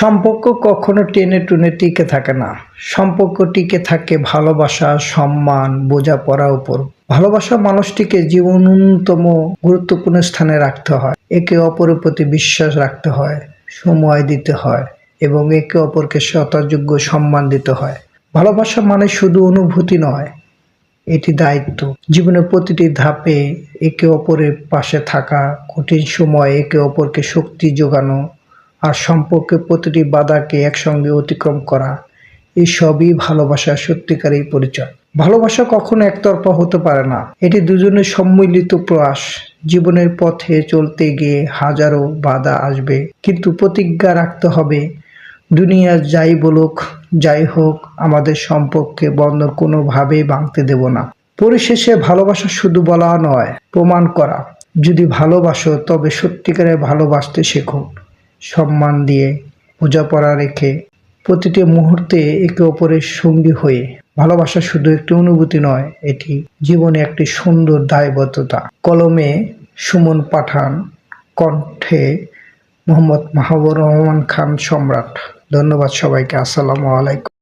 সম্পর্ক কখনো টেনে টুনে টিকে থাকে না। সম্পর্ক টিকে থাকে ভালোবাসা, সম্মান, বোঝাপড়ার উপর। ভালোবাসা মানুষটিকে জীবন অন্যতম গুরুত্বপূর্ণ স্থানে রাখতে হয়। একে অপরের প্রতি বিশ্বাস রাখতে হয়, সময় দিতে হয় এবং একে অপরকে যথাযোগ্য সম্মান দিতে হয়। ভালোবাসা মানে শুধু অনুভূতি নয়, এটি দায়িত্ব। জীবনের প্রতিটি ধাপে একে অপরের পাশে থাকা কঠিন সময়ে একে অপরকে শক্তি যোগানো আর সম্পর্কে প্রতিটি বাধাকে একসঙ্গে অতিক্রম করা, এই সবই ভালোবাসার সত্যিকারের পরিচয়। ভালোবাসা কখনো একতরফা হতে পারে না। এটি দুজনের সম্মিলিত প্রয়াস। জীবনের পথে চলতে গিয়ে হাজারো বাধা আসবে, কিন্তু প্রতিজ্ঞা রাখতে হবে, দুনিয়া যাই বলুক, যাই হোক, আমাদের সম্পর্কে বন্ধন কোনোভাবেই ভাঙতে দেব না। পরিশেষে ভালোবাসা শুধু বলা নয়, প্রমাণ করা। যদি ভালোবাসো, তবে সত্যিকারের ভালোবাসতে শেখো। সম্মান দিয়ে বোঝাপড়া রেখে প্রতিটি মুহূর্তে একে অপরের সঙ্গী হয়ে ভালোবাসা শুধু একটি অনুভূতি নয়, এটি জীবনে একটি সুন্দর দায়বদ্ধতা। কলমে সুমন পাঠান, কণ্ঠে মোহাম্মদ মাহবুর রহমান খান সম্রাট। ধন্যবাদ সবাইকে, আসসালামু আলাইকুম।